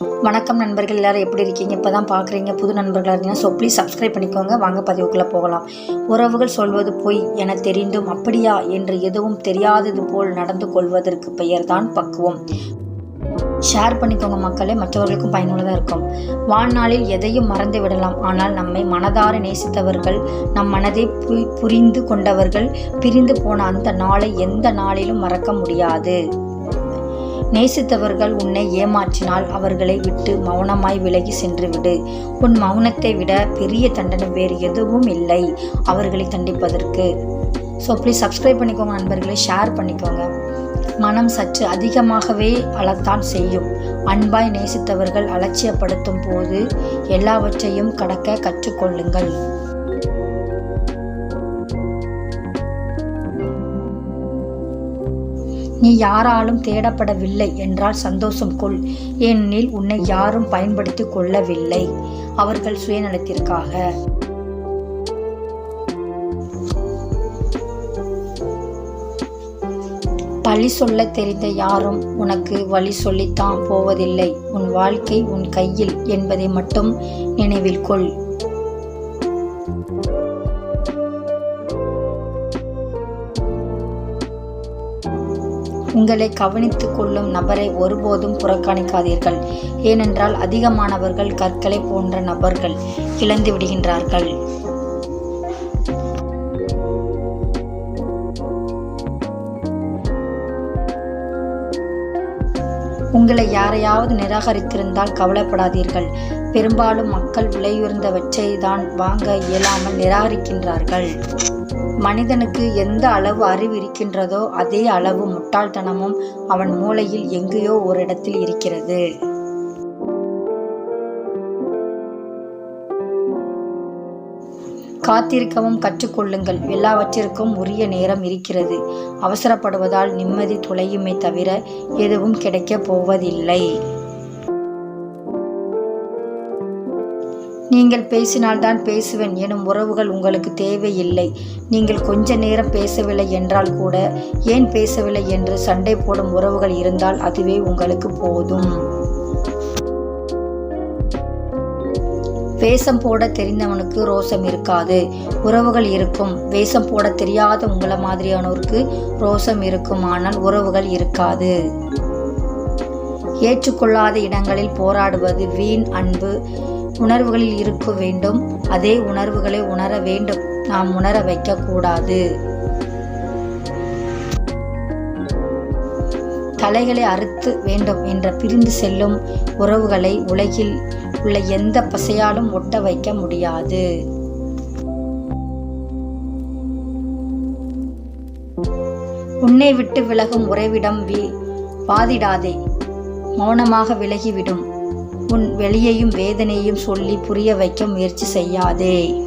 வணக்கம் நண்பர்கள் எல்லாரும் எப்படி இருக்கீங்க? இப்போ தான் பார்க்குறீங்க புது நண்பர்களாக இருந்தீங்கன்னா ஸோ ப்ளீஸ் சப்ஸ்கிரைப் பண்ணிக்கோங்க. வாங்க பதிவுக்குள்ளே போகலாம். உறவுகள் சொல்வது பொய் என தெரிந்தும் அப்படியா என்று எதுவும் தெரியாதது போல் நடந்து கொள்வதற்கு பெயர்தான் பக்குவம். ஷேர் பண்ணிக்கோங்க மக்களே மற்றவர்களுக்கும் பயனுள்ளதாக இருக்கும். வாழ்நாளில் எதையும் மறந்து விடலாம். ஆனால் நம்மை மனதார நேசித்தவர்கள் நம் மனதை பு- புரிந்து கொண்டவர்கள் பிரிந்து போன அந்த நாளை எந்த நாளிலும் மறக்க முடியாது. நேசித்தவர்கள் உன்னை ஏமாற்றினால் அவர்களை விட்டு மௌனமாய் விலகி சென்று விடு உன் மௌனத்தை விட பெரிய தண்டனை வேறு எதுவும் இல்லை. அவர்களை தண்டிப்பதற்கு. ஸோ ப்ளீஸ் சப்ஸ்கிரைப் பண்ணிக்கோங்க நண்பர்களை. ஷேர் பண்ணிக்கோங்க. மனம் சற்று அதிகமாகவே அளத்தான் செய்யும். அன்பாய் நேசித்தவர்கள் அலட்சியப்படுத்தும் போது எல்லாவற்றையும் கடக்க கற்றுக்கொள்ளுங்கள். நீ யாராலும் தேடப்படவில்லை என்றால் சந்தோஷம் கொள். ஏனெனில் உன்னை யாரும் பயன்படுத்தி கொள்ளவில்லை. அவர்கள் சுயநலத்திற்காக. பழி சொல்ல தெரிந்த யாரும் உனக்கு வழி சொல்லித்தான் போவதில்லை. உன் வாழ்க்கை உன் கையில் என்பதை மட்டும் நினைவில் கொள். உங்களை கவனித்து கொள்ளும் நபரை ஒருபோதும் புறக்கணிக்காதீர்கள். ஏனென்றால் அதிகமானவர்கள் கற்களை போன்ற நபர்கள் இழந்து விடுகின்றார்கள். உங்களை யாரையாவது நிராகரித்திருந்தால் கவலைப்படாதீர்கள். பெரும்பாலும் மக்கள் விலையுயர்ந்தவற்றை தான் வாங்க இயலாமல் நிராகரிக்கின்றார்கள். மனிதனுக்கு எந்த அளவு அறிவு இருக்கின்றதோ அதே அளவு முட்டாள்தனமும் அவன் மூளையில் எங்கேயோ ஒரு இடத்தில் இருக்கிறது. காத்திருக்கவும் கற்றுக்கொள்ளுங்கள். எல்லாவற்றிற்கும் உரிய நேரம் இருக்கிறது. அவசரப்படுவதால் நிம்மதி துளையுமே தவிர எதுவும் கிடைக்கப் போவதில்லை. நீங்கள் பேசினால்தான் பேசுவேன் எனும் உறவுகள் உங்களுக்கு தேவையில்லை. நீங்கள் கொஞ்ச நேரம் பேசவில்லை என்றால் கூட ஏன் பேசவில்லை என்று சண்டை போடும் உறவுகள் இருந்தால் அதுவே உங்களுக்கு போதும். வேஷம் போட தெரிந்தவனுக்கு ரோசம் இருக்காது. உறவுகள் இருக்கும். வேஷம் போட தெரியாத உங்களை மாதிரியானோருக்கு ரோசம் இருக்கும். ஆனால் உறவுகள் இருக்காது. ஏற்றுக்கொள்ளாத இடங்களில் போராடுவது வீண் அன்பு. உணர்வுகளில் இருக்க வேண்டும். அதே உணர்வுகளை உணர வேண்டும். நாம் உணர வைக்கக்கூடாது. தலைகளை அறுத்து வேண்டும் என்ற பிரிந்து செல்லும் உறவுகளை உலகில் உள்ள எந்த பசையாலும் ஒட்ட வைக்க முடியாது. உன்னை விட்டு விலகும் உறைவிடம் வீ வாதிடாதே. மௌனமாக விலகிவிடும். உன் வெளியையும் வேதனையும் சொல்லி புரிய வைக்க முயற்சி செய்யாதே.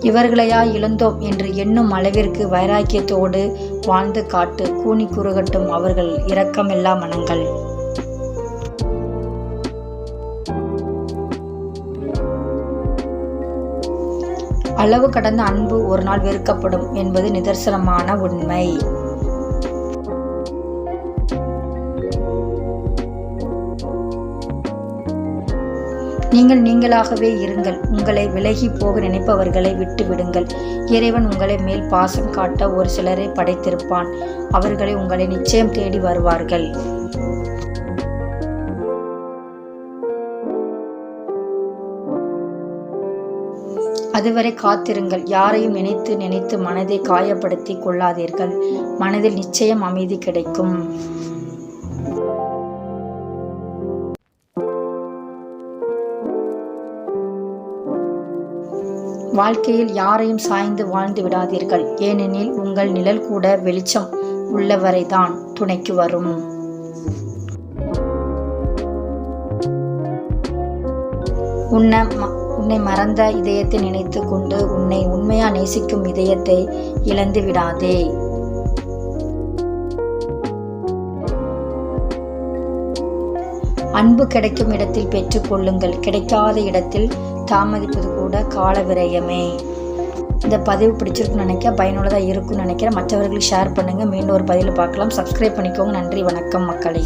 இவர்களையா இழந்தோம் என்று எண்ணும் அளவிற்கு வைராக்கியத்தோடு வாழ்ந்து காட்டு கூனி குறுகட்டும் அவர்கள் இரக்கமில்லா மனங்கள். அளவு கடந்த அன்பு ஒரு நாள் வெறுக்கப்படும் என்பது நிதர்சனமான உண்மை. நீங்கள் நீங்களாகவே இருங்கள். உங்களை விலகி போக நினைப்பவர்களை விட்டு விடுங்கள். இறைவன் உங்களை மேல் பாசம் காட்ட ஒரு சிலரை படைத்திருப்பான். அவர்களை உங்களை நிச்சயம் தேடி வருவார்கள். அதுவரை காத்திருங்கள். யாரையும் நினைத்து நினைத்து மனதை காயப்படுத்தி கொள்ளாதீர்கள். மனதில் நிச்சயம் அமைதி கிடைக்கும். வாழ்க்கையில் யாரையும் சாய்ந்து வாழ்ந்து விடாதீர்கள். ஏனெனில் உங்கள் நிழல் கூட வெளிச்சம் உள்ளவரைதான் துணைக்கு வரும். உன்னை உன்னை மறந்த இதயத்தை நினைத்து கொண்டு உன்னை உண்மையா நேசிக்கும் இதயத்தை இழந்து விடாதே. அன்பு கிடைக்கும் இடத்தில் பெற்றுக்கொள்ளுங்கள் கிடைக்காத இடத்தில் தாமதிப்பது கூட கால விரயமே இந்த பதிவு பிடிச்சிருக்குன்னு நினைக்க பயனுள்ளதாக இருக்கும்னு நினைக்கிறேன். மற்றவர்களுக்கு ஷேர் பண்ணுங்கள் மீண்டும் ஒரு பதிவில் பார்க்கலாம். சப்ஸ்கிரைப் பண்ணிக்கோங்க. நன்றி. வணக்கம் மக்களை.